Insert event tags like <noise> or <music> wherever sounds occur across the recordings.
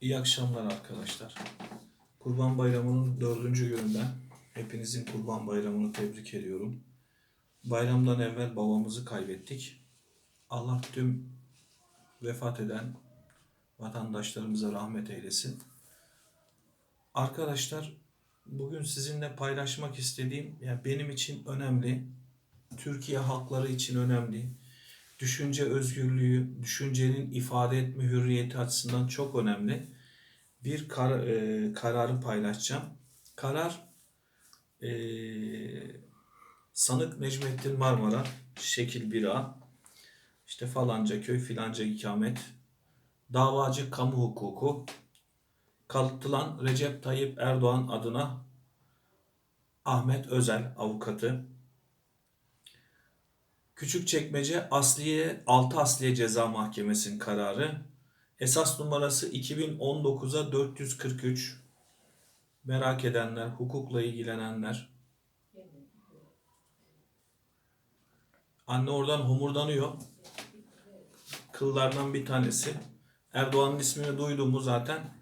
İyi akşamlar arkadaşlar. Kurban Bayramı'nın dördüncü gününden hepinizin Kurban Bayramı'nı tebrik ediyorum. Bayramdan evvel babamızı kaybettik. Allah tüm vefat eden vatandaşlarımıza rahmet eylesin. Arkadaşlar bugün sizinle paylaşmak istediğim yani benim için önemli, Türkiye halkları için önemli, düşünce özgürlüğü, düşüncenin ifade etme hürriyeti açısından çok önemli. Bir kar, e, kararı paylaşacağım. Karar e, Sanık Necmettin Marmara, şekil 1A, işte falanca köy filanca ikamet, davacı kamu hukuku, kalıtılan Recep Tayyip Erdoğan adına Ahmet Özel avukatı, Küçükçekmece Asliye 6 Asliye Ceza Mahkemesi'nin kararı. Esas numarası 2019'a 443. Merak edenler, hukukla ilgilenenler. Anne oradan homurdanıyor. Kıllardan bir tanesi. Erdoğan'ın ismini duyduğumu zaten.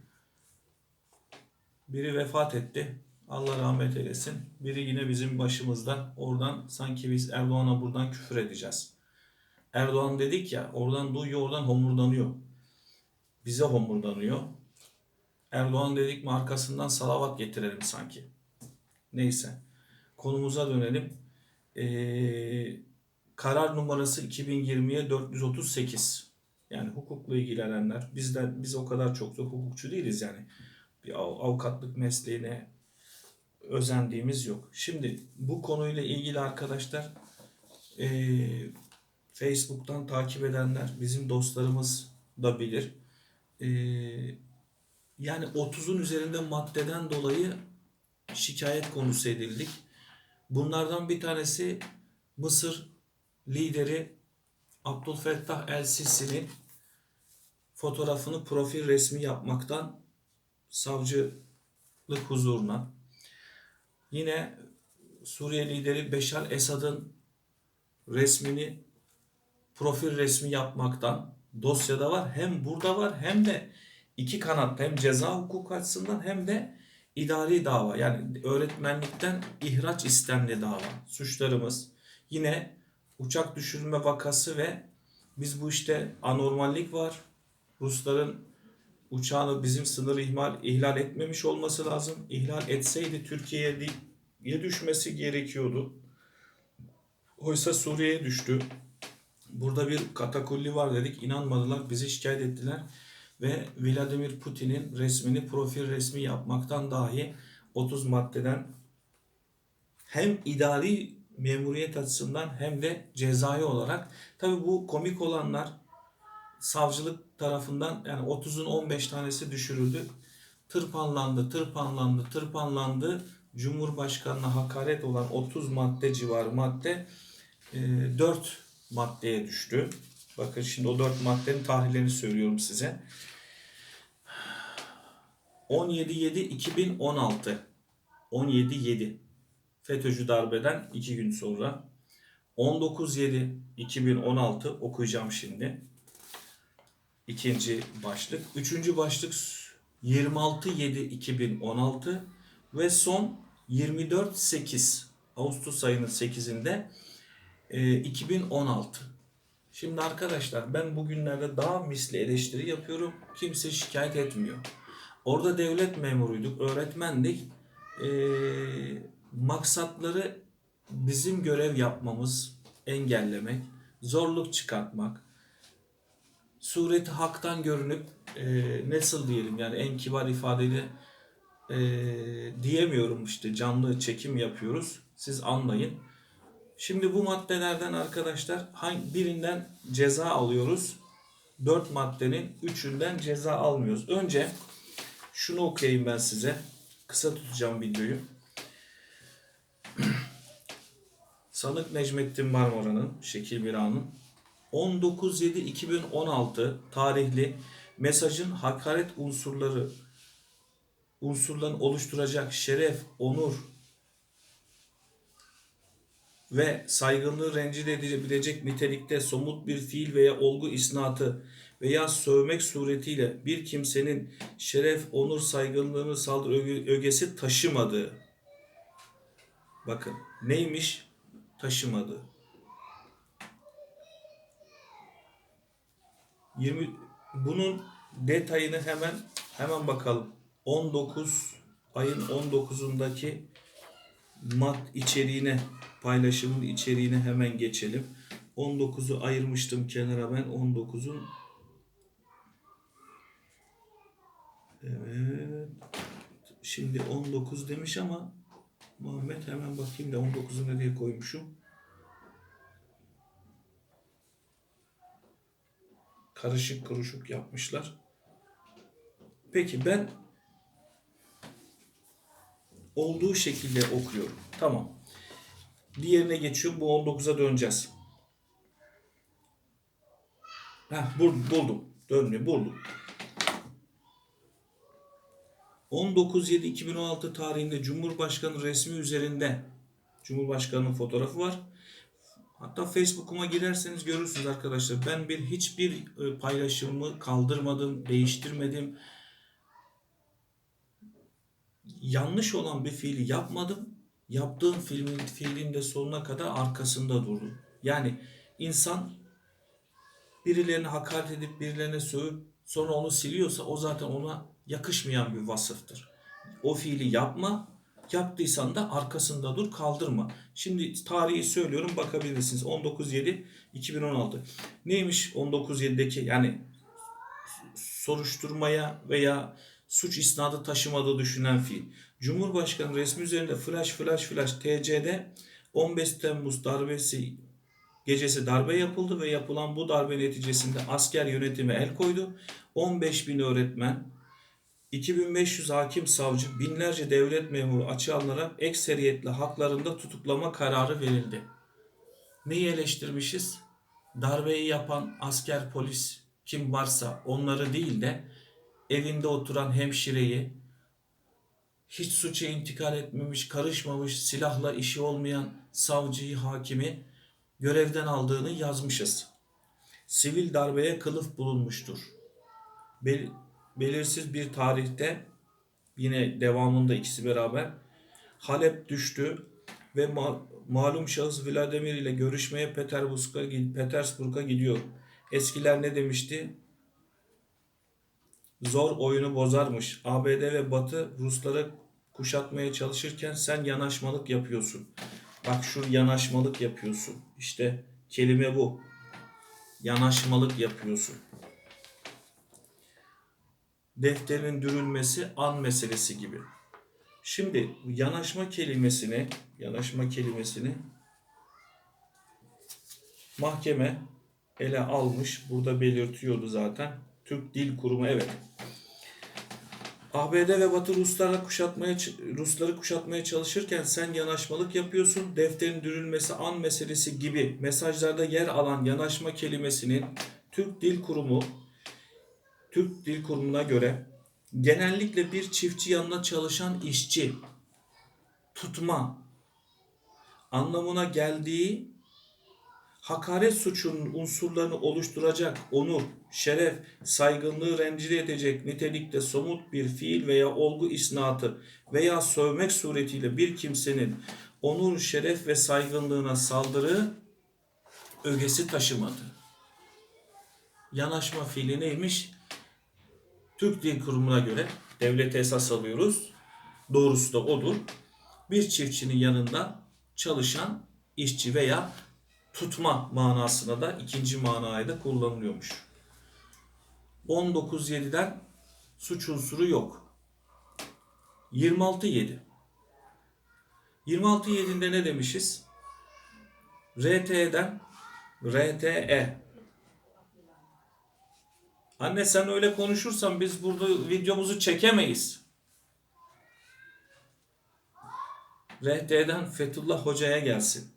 Biri vefat etti. Allah rahmet eylesin. Biri yine bizim başımızda. Oradan sanki biz Erdoğan'a buradan küfür edeceğiz. Erdoğan dedik ya oradan duyuyor oradan homurdanıyor. Bize homurdanıyor. Erdoğan dedik mi arkasından salavat getirelim sanki. Neyse. Konumuza dönelim. Ee, karar numarası 2020'ye 438. Yani hukukla ilgilenenler. Bizden biz o kadar çok da hukukçu değiliz yani. Bir av- avukatlık mesleğine özendiğimiz yok. Şimdi bu konuyla ilgili arkadaşlar eee, Facebook'tan takip edenler bizim dostlarımız da bilir. Eee, yani 30'un üzerinde maddeden dolayı şikayet konusu edildik. Bunlardan bir tanesi Mısır lideri Abdülfettah El Sisi'nin fotoğrafını profil resmi yapmaktan savcılık huzuruna Yine Suriye lideri Beşar Esad'ın resmini profil resmi yapmaktan dosyada var. Hem burada var hem de iki kanatta hem ceza hukuku açısından hem de idari dava yani öğretmenlikten ihraç istemli dava suçlarımız yine uçak düşürme vakası ve biz bu işte anormallik var. Rusların uçağını bizim sınır ihmal ihlal etmemiş olması lazım. İhlal etseydi Türkiye'ye düşmesi gerekiyordu. Oysa Suriye'ye düştü. Burada bir katakulli var dedik. inanmadılar. Bizi şikayet ettiler. Ve Vladimir Putin'in resmini profil resmi yapmaktan dahi 30 maddeden hem idari memuriyet açısından hem de cezai olarak tabi bu komik olanlar savcılık tarafından yani 30'un 15 tanesi düşürüldü. Tırpanlandı, tırpanlandı, tırpanlandı. Cumhurbaşkanına hakaret olan 30 madde civarı madde e, 4 maddeye düştü. Bakın şimdi o 4 maddenin tarihlerini söylüyorum size. 17-7-2016 17-7 FETÖ'cü darbeden 2 gün sonra 19-7-2016 okuyacağım şimdi. İkinci başlık. Üçüncü başlık 26-7-2016 ve son 24-8 Ağustos ayının 8'inde e, 2016. Şimdi arkadaşlar ben bugünlerde daha misli eleştiri yapıyorum. Kimse şikayet etmiyor. Orada devlet memuruyduk, öğretmendik. E, maksatları bizim görev yapmamız, engellemek, zorluk çıkartmak, sureti haktan görünüp e, nasıl diyelim yani en kibar ifadeyle e, diyemiyorum işte canlı çekim yapıyoruz. Siz anlayın. Şimdi bu maddelerden arkadaşlar hangi birinden ceza alıyoruz? Dört maddenin üçünden ceza almıyoruz. Önce şunu okuyayım ben size. Kısa tutacağım videoyu. <clears throat> Sanık Necmettin Marmara'nın, Şekil Bira'nın 19.7.2016 tarihli mesajın hakaret unsurları unsurların oluşturacak şeref, onur ve saygınlığı rencide edebilecek nitelikte somut bir fiil veya olgu isnatı veya sövmek suretiyle bir kimsenin şeref, onur, saygınlığını saldırı öge- ögesi taşımadığı. Bakın neymiş? Taşımadığı. 20 bunun detayını hemen hemen bakalım. 19 ayın 19'undaki mat içeriğine paylaşımın içeriğine hemen geçelim. 19'u ayırmıştım kenara ben 19'un Evet. Şimdi 19 demiş ama Muhammed hemen bakayım da 19'u nereye koymuşum. Karışık kuruşuk yapmışlar. Peki ben olduğu şekilde okuyorum. Tamam. Diğerine geçiyorum. Bu 19'a döneceğiz. Heh, bul- buldum. Dönmüyor. Buldum. 19.7.2016 tarihinde Cumhurbaşkanı resmi üzerinde Cumhurbaşkanının fotoğrafı var. Hatta Facebook'uma girerseniz görürsünüz arkadaşlar. Ben bir hiçbir e, paylaşımı kaldırmadım, değiştirmedim. Yanlış olan bir fiili yapmadım. Yaptığım filmin fiilin de sonuna kadar arkasında durdum. Yani insan birilerine hakaret edip birilerine sövüp sonra onu siliyorsa o zaten ona yakışmayan bir vasıftır. O fiili yapma, yaptıysan da arkasında dur, kaldırma. Şimdi tarihi söylüyorum bakabilirsiniz. 19.7.2016. Neymiş 19.7'deki yani soruşturmaya veya suç isnadı taşımadığı düşünen fiil. Cumhurbaşkanı resmi üzerinde flash flash flash TC'de 15 Temmuz darbesi gecesi darbe yapıldı ve yapılan bu darbe neticesinde asker yönetime el koydu. 15 bin öğretmen, 2500 hakim savcı, binlerce devlet memuru açığa alınarak ekseriyetle haklarında tutuklama kararı verildi. Neyi eleştirmişiz? Darbeyi yapan asker polis kim varsa onları değil de evinde oturan hemşireyi, hiç suça intikal etmemiş, karışmamış, silahla işi olmayan savcıyı, hakimi görevden aldığını yazmışız. Sivil darbeye kılıf bulunmuştur. Bel- belirsiz bir tarihte yine devamında ikisi beraber Halep düştü ve ma- malum şahıs Vladimir ile görüşmeye Petersburg'a Petersburg'a gidiyor. Eskiler ne demişti? Zor oyunu bozarmış. ABD ve Batı Rusları kuşatmaya çalışırken sen yanaşmalık yapıyorsun. Bak şu yanaşmalık yapıyorsun. İşte kelime bu. Yanaşmalık yapıyorsun. Defterin dürülmesi an meselesi gibi. Şimdi yanaşma kelimesini, yanaşma kelimesini mahkeme ele almış. Burada belirtiyordu zaten. Türk Dil Kurumu evet. ABD ve Batı Ruslara kuşatmaya Rusları kuşatmaya çalışırken sen yanaşmalık yapıyorsun. Defterin dürülmesi an meselesi gibi mesajlarda yer alan yanaşma kelimesinin Türk Dil Kurumu Türk Dil Kurumu'na göre genellikle bir çiftçi yanına çalışan işçi tutma anlamına geldiği hakaret suçunun unsurlarını oluşturacak onur, şeref, saygınlığı rencide edecek nitelikte somut bir fiil veya olgu isnatı veya sövmek suretiyle bir kimsenin onur, şeref ve saygınlığına saldırı ögesi taşımadı. Yanaşma fiili neymiş? Türk Dil Kurumu'na göre devlete esas alıyoruz. Doğrusu da odur. Bir çiftçinin yanında çalışan işçi veya tutma manasına da ikinci manaya da kullanılıyormuş. 19.7'den suç unsuru yok. 26.7 26.7'de ne demişiz? RT'den RTE Anne sen öyle konuşursan biz burada videomuzu çekemeyiz. RT'den Fethullah Hoca'ya gelsin.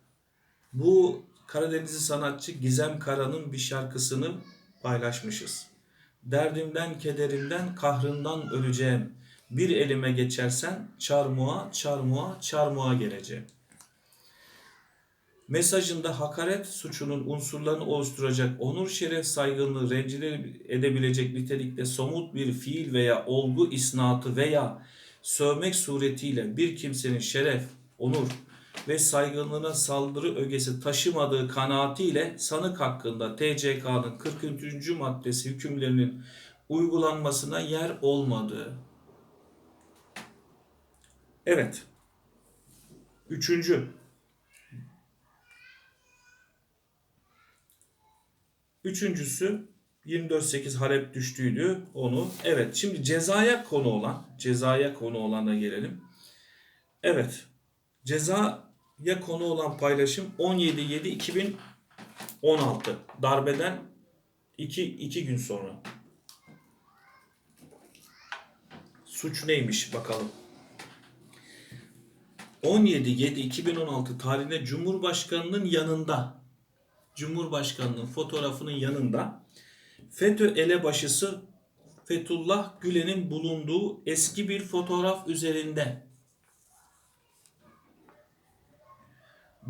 Bu Karadenizli sanatçı Gizem Kara'nın bir şarkısını paylaşmışız. Derdimden, kederimden, kahrından öleceğim. Bir elime geçersen çarmıha, çarmıha, çarmıha geleceğim. Mesajında hakaret suçunun unsurlarını oluşturacak onur şeref saygınlığı rencide edebilecek nitelikte somut bir fiil veya olgu isnatı veya sövmek suretiyle bir kimsenin şeref, onur ve saygınlığına saldırı ögesi taşımadığı kanaatiyle sanık hakkında TCK'nın 43. maddesi hükümlerinin uygulanmasına yer olmadığı. Evet. Üçüncü. Üçüncüsü 24-8 Halep düştüydü onu. Evet şimdi cezaya konu olan cezaya konu olana gelelim. Evet cezaya konu olan paylaşım 17-7-2016 darbeden 2, 2 gün sonra. Suç neymiş bakalım. 17-7-2016 tarihinde Cumhurbaşkanı'nın yanında Cumhurbaşkanı'nın fotoğrafının yanında FETÖ elebaşısı Fethullah Gülen'in bulunduğu eski bir fotoğraf üzerinde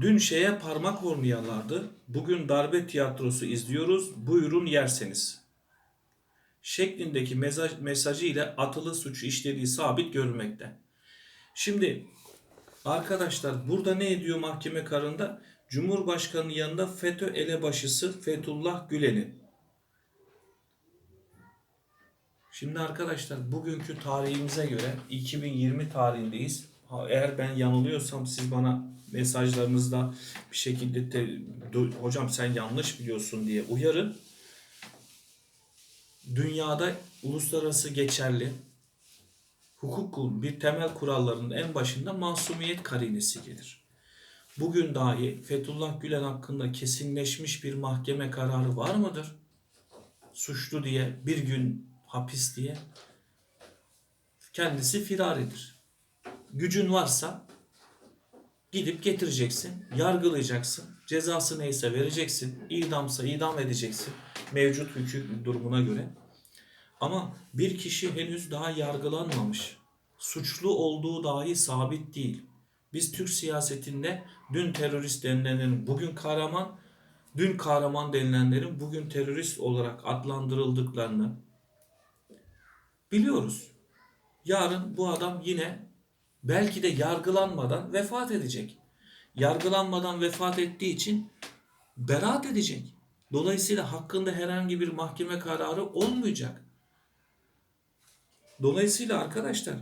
Dün şeye parmak vurmayalardı. Bugün darbe tiyatrosu izliyoruz. Buyurun yerseniz. Şeklindeki mesaj, mesajı ile atılı suçu işlediği sabit görülmekte. Şimdi arkadaşlar burada ne ediyor mahkeme kararında? Cumhurbaşkanı yanında FETÖ elebaşısı Fethullah Gülen'i. Şimdi arkadaşlar bugünkü tarihimize göre 2020 tarihindeyiz. Eğer ben yanılıyorsam siz bana mesajlarınızda bir şekilde te, "Du- hocam sen yanlış biliyorsun diye uyarın. Dünyada uluslararası geçerli hukuk bir temel kurallarının en başında masumiyet karinesi gelir. Bugün dahi Fethullah Gülen hakkında kesinleşmiş bir mahkeme kararı var mıdır? Suçlu diye bir gün hapis diye kendisi firaridir. Gücün varsa gidip getireceksin, yargılayacaksın, cezası neyse vereceksin, idamsa idam edeceksin mevcut hüküm durumuna göre. Ama bir kişi henüz daha yargılanmamış. Suçlu olduğu dahi sabit değil. Biz Türk siyasetinde dün terörist denilenlerin bugün kahraman, dün kahraman denilenlerin bugün terörist olarak adlandırıldıklarını biliyoruz. Yarın bu adam yine belki de yargılanmadan vefat edecek. Yargılanmadan vefat ettiği için beraat edecek. Dolayısıyla hakkında herhangi bir mahkeme kararı olmayacak. Dolayısıyla arkadaşlar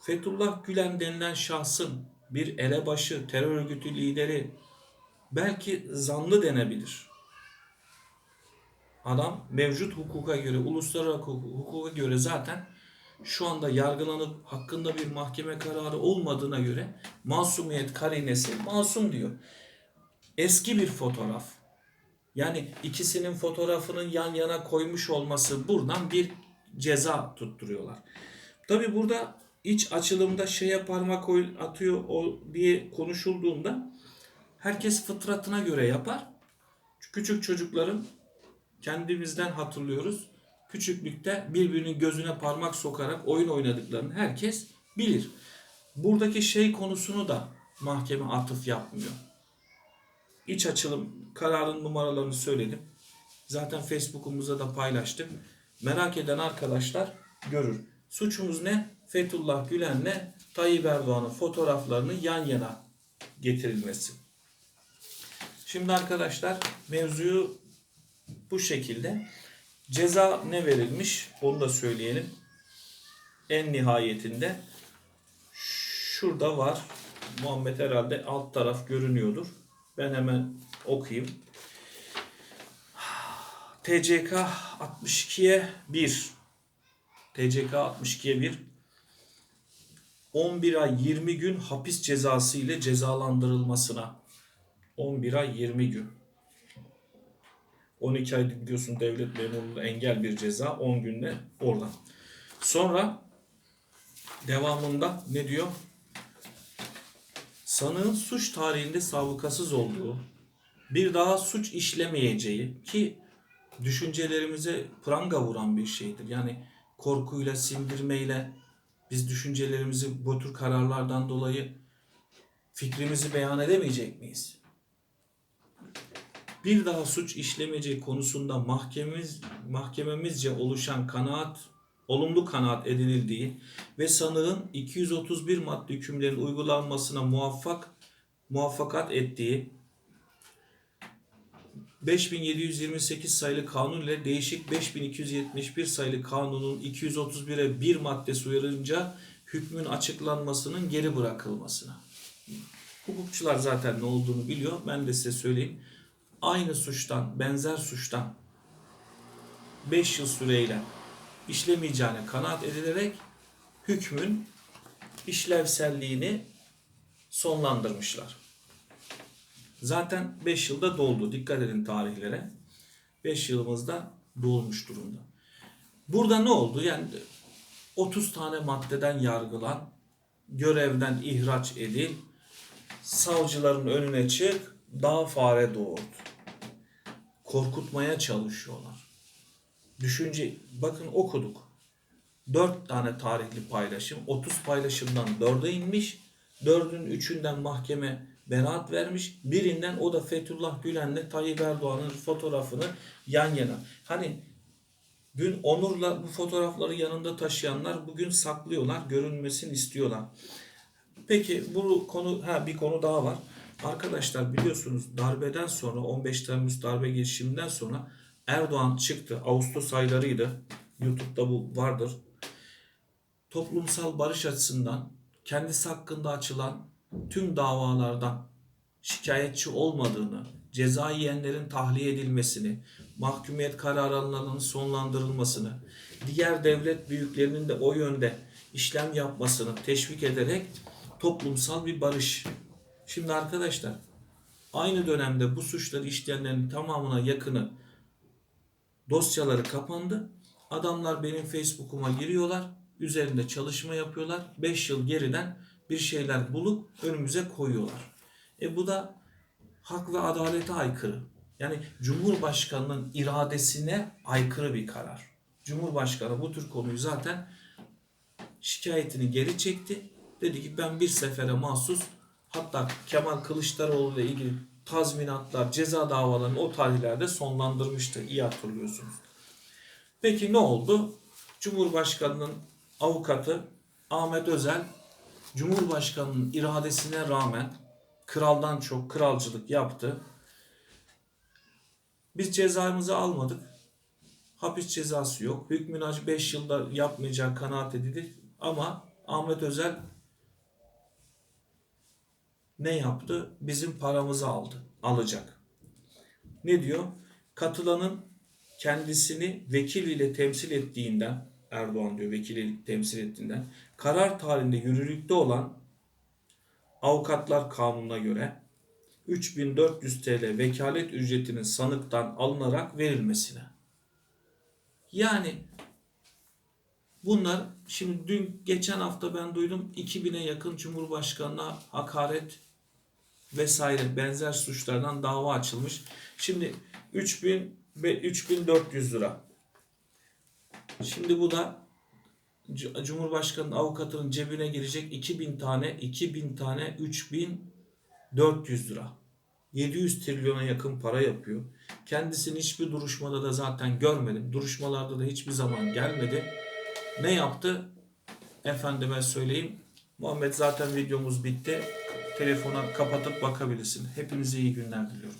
Fethullah Gülen denilen şahsın bir elebaşı, terör örgütü lideri belki zanlı denebilir. Adam mevcut hukuka göre, uluslararası hukuka göre zaten şu anda yargılanıp hakkında bir mahkeme kararı olmadığına göre masumiyet karinesi masum diyor. Eski bir fotoğraf. Yani ikisinin fotoğrafının yan yana koymuş olması buradan bir ceza tutturuyorlar. Tabi burada iç açılımda şeye parmak atıyor o diye konuşulduğunda herkes fıtratına göre yapar. Küçük çocukların kendimizden hatırlıyoruz. Küçüklükte birbirinin gözüne parmak sokarak oyun oynadıklarını herkes bilir. Buradaki şey konusunu da mahkeme atıf yapmıyor. İç açılım kararın numaralarını söyledim. Zaten Facebook'umuzda da paylaştık. Merak eden arkadaşlar görür. Suçumuz ne? Fethullah Gülen'le Tayyip Erdoğan'ın fotoğraflarını yan yana getirilmesi. Şimdi arkadaşlar mevzuyu bu şekilde. Ceza ne verilmiş onu da söyleyelim. En nihayetinde şurada var. Muhammed herhalde alt taraf görünüyordur. Ben hemen okuyayım. TCK 62'ye 1. TCK 62'ye 1. 11 ay 20 gün hapis cezası ile cezalandırılmasına. 11 ay 20 gün. 12 ay biliyorsun devlet memurluğu engel bir ceza 10 günde oradan. Sonra devamında ne diyor? Sanığın suç tarihinde sabıkasız olduğu, bir daha suç işlemeyeceği ki düşüncelerimize pranga vuran bir şeydir. Yani korkuyla, sindirmeyle biz düşüncelerimizi bu tür kararlardan dolayı fikrimizi beyan edemeyecek miyiz? bir daha suç işlemeyeceği konusunda mahkememiz mahkememizce oluşan kanaat olumlu kanaat edinildiği ve sanığın 231 madde hükümlerin uygulanmasına muvaffak muvaffakat ettiği 5728 sayılı kanun ile değişik 5271 sayılı kanunun 231'e 1 maddesi uyarınca hükmün açıklanmasının geri bırakılmasına. Hukukçular zaten ne olduğunu biliyor. Ben de size söyleyeyim. Aynı suçtan, benzer suçtan 5 yıl süreyle işlemeyeceğine kanaat edilerek hükmün işlevselliğini sonlandırmışlar. Zaten 5 yılda doldu. Dikkat edin tarihlere. 5 yılımızda dolmuş durumda. Burada ne oldu? Yani 30 tane maddeden yargılan, görevden ihraç edil, savcıların önüne çık, daha fare doğurdu. Korkutmaya çalışıyorlar. Düşünce, bakın okuduk. 4 tane tarihli paylaşım, 30 paylaşımdan 4'e inmiş. 4'ün 3'ünden mahkeme beraat vermiş. Birinden o da Fethullah Gülen'le Tayyip Erdoğan'ın fotoğrafını yan yana. Hani dün Onur'la bu fotoğrafları yanında taşıyanlar bugün saklıyorlar, görünmesini istiyorlar. Peki bu konu ha bir konu daha var. Arkadaşlar biliyorsunuz darbeden sonra 15 Temmuz darbe girişiminden sonra Erdoğan çıktı. Ağustos aylarıydı. YouTube'da bu vardır. Toplumsal barış açısından kendisi hakkında açılan tüm davalardan şikayetçi olmadığını, ceza yiyenlerin tahliye edilmesini, mahkumiyet kararı alınanın sonlandırılmasını, diğer devlet büyüklerinin de o yönde işlem yapmasını teşvik ederek toplumsal bir barış. Şimdi arkadaşlar aynı dönemde bu suçları işleyenlerin tamamına yakını dosyaları kapandı. Adamlar benim Facebook'uma giriyorlar. Üzerinde çalışma yapıyorlar. 5 yıl geriden bir şeyler bulup önümüze koyuyorlar. E bu da hak ve adalete aykırı. Yani Cumhurbaşkanının iradesine aykırı bir karar. Cumhurbaşkanı bu tür konuyu zaten şikayetini geri çekti. Dedi ki ben bir sefere mahsus hatta Kemal Kılıçdaroğlu ile ilgili tazminatlar, ceza davalarını o tarihlerde sonlandırmıştı. İyi hatırlıyorsunuz. Peki ne oldu? Cumhurbaşkanının avukatı Ahmet Özel Cumhurbaşkanının iradesine rağmen kraldan çok kralcılık yaptı. Biz cezamızı almadık. Hapis cezası yok. Hükmün 5 yılda yapmayacağı kanaat edildi. Ama Ahmet Özel ne yaptı? Bizim paramızı aldı. Alacak. Ne diyor? Katılanın kendisini vekil ile temsil ettiğinden Erdoğan diyor vekil ile temsil ettiğinden karar tarihinde yürürlükte olan avukatlar kanununa göre 3400 TL vekalet ücretinin sanıktan alınarak verilmesine. Yani bunlar şimdi dün geçen hafta ben duydum 2000'e yakın Cumhurbaşkanına hakaret vesaire benzer suçlardan dava açılmış. Şimdi 3000 ve 3400 lira. Şimdi bu da Cumhurbaşkanının avukatının cebine girecek 2000 tane 2000 tane 3400 lira. 700 trilyona yakın para yapıyor. Kendisini hiçbir duruşmada da zaten görmedim. Duruşmalarda da hiçbir zaman gelmedi. Ne yaptı? Efendime söyleyeyim. Muhammed zaten videomuz bitti. Telefona kapatıp bakabilirsin. Hepinize iyi günler diliyorum.